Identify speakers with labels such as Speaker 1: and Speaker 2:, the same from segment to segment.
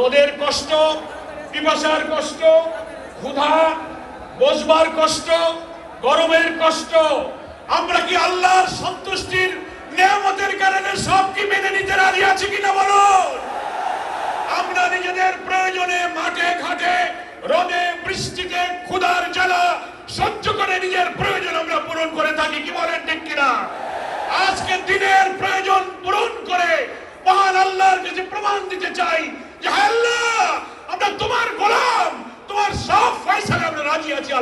Speaker 1: রোদের কষ্ট, পিপাসার কষ্ট, ক্ষুধা বসবার কষ্ট, গরমের কষ্ট, আমরা কি আল্লাহর সন্তুষ্টির নিয়ামতের কারণে সব কি মেনে নিতে রাজি আছি কিনা বলো আমরা নিজেদের প্রয়োজনে মাঠে, ঘাটে, রোদে, বৃষ্টিতে, ক্ষুধার জ্বালা সহ্য করে নিজের প্রয়োজন আমরা পূরণ করে থাকি, কি বলেন ঠিক কিনা? আজকে দিনের প্রয়োজন পূরণ করে মহান আল্লাহর কাছে প্রমাণ দিতে চাই রাজি আছি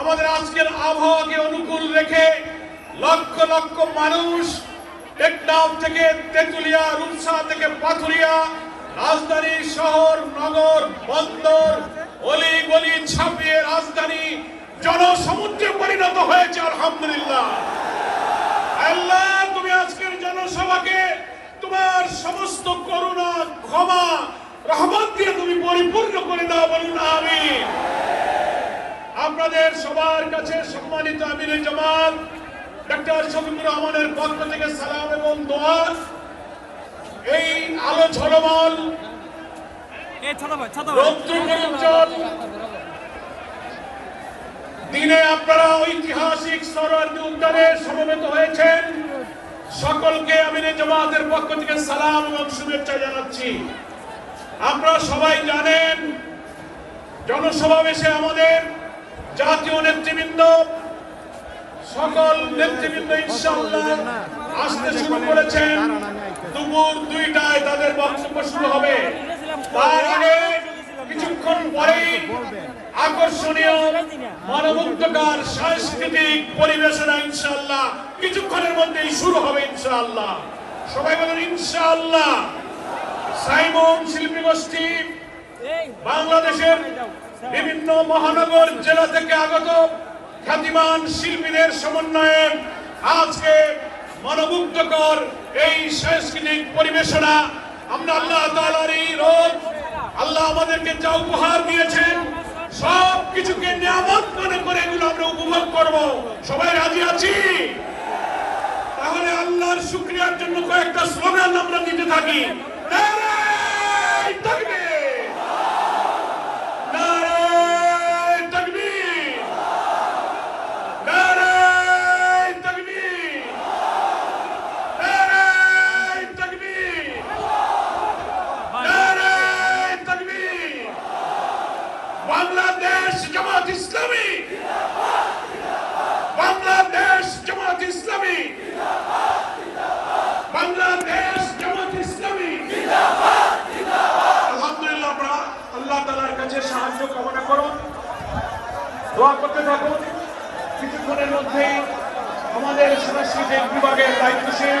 Speaker 1: আমাদের আজকের আবহাওয়াকে অনুকূল রেখে লক্ষ লক্ষ মানুষ থেকে তেতুলিয়া থেকে পাথুরিয়া, রাজধানী শহর, নগর, বন্দর, অলি গলি ছাপিয়ে রাজধানী জনসমুদ্রে পরিণত হয়েছে, আলহামদুলিল্লাহ। আল্লাহ, তুমি আজকের জনসভাকে তোমার সমস্ত করুণা ক্ষমা রহমত দিয়ে তুমি পরিপূর্ণ করে দাও বলুন আমি আপনাদের সবার কাছে সম্মানিত আমিরে জামাত ডক্টর শফিকুর রহমানের পক্ষ থেকে সালাম এবং দোয়া। এই আলো ঝলমল
Speaker 2: ভাই
Speaker 1: দিনে আপনারা ঐতিহাসিক সরোয়ার্দী উদ্যানে সমবেত হয়েছেন। সকলকে আমিরে জামাতের পক্ষ থেকে সালাম এবং শুভেচ্ছা জানাচ্ছি। আপনারা সবাই জানেন, জনসমাবেশে আমাদের জাতীয় নেতৃবৃন্দ, সকল নেতৃবৃন্দ আসতে শুরু করেছেন। দুপুর দুইটায় তাদের বক্তব্য শুরু হবে। তার আগে কিছুক্ষণ পরেই আকর্ষণীয় সাংস্কৃতিক পরিবেশনা ইনশাআল্লাহ। কিছুক্ষণের মধ্যেই শুরু হবে ইনশাআল্লাহ। সবাই বলেন, ইনশাআল্লাহ। সাইমন শিল্পী গোষ্ঠী বাংলাদেশের বিভিন্ন মহানগর জেলা থেকে আগত খ্যাতিমান শিল্পীদের সমন্বয়ে আজকে মনোমুগ্ধকর এই সাংস্কৃতিক পরিবেশনা আমরা আল্লাহ তাআলার এই রোদ আল্লাহ আমাদেরকে যা উপহার দিয়েছেন, সব কিছুকে নিয়ামত মনে করে এগুলো আমরা উপভোগ করব। সবাই রাজি আছি? তাহলে আল্লাহর শুক্রিয়ার জন্য কয়েকটা স্লোগান আমরা দিতে থাকি। দোয়া করতে থাকুন কিছুক্ষণের মধ্যেই আমাদের সাংস্কৃতিক বিভাগের দায়িত্বশীল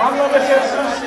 Speaker 1: বাংলাদেশের সাংস্কৃতিক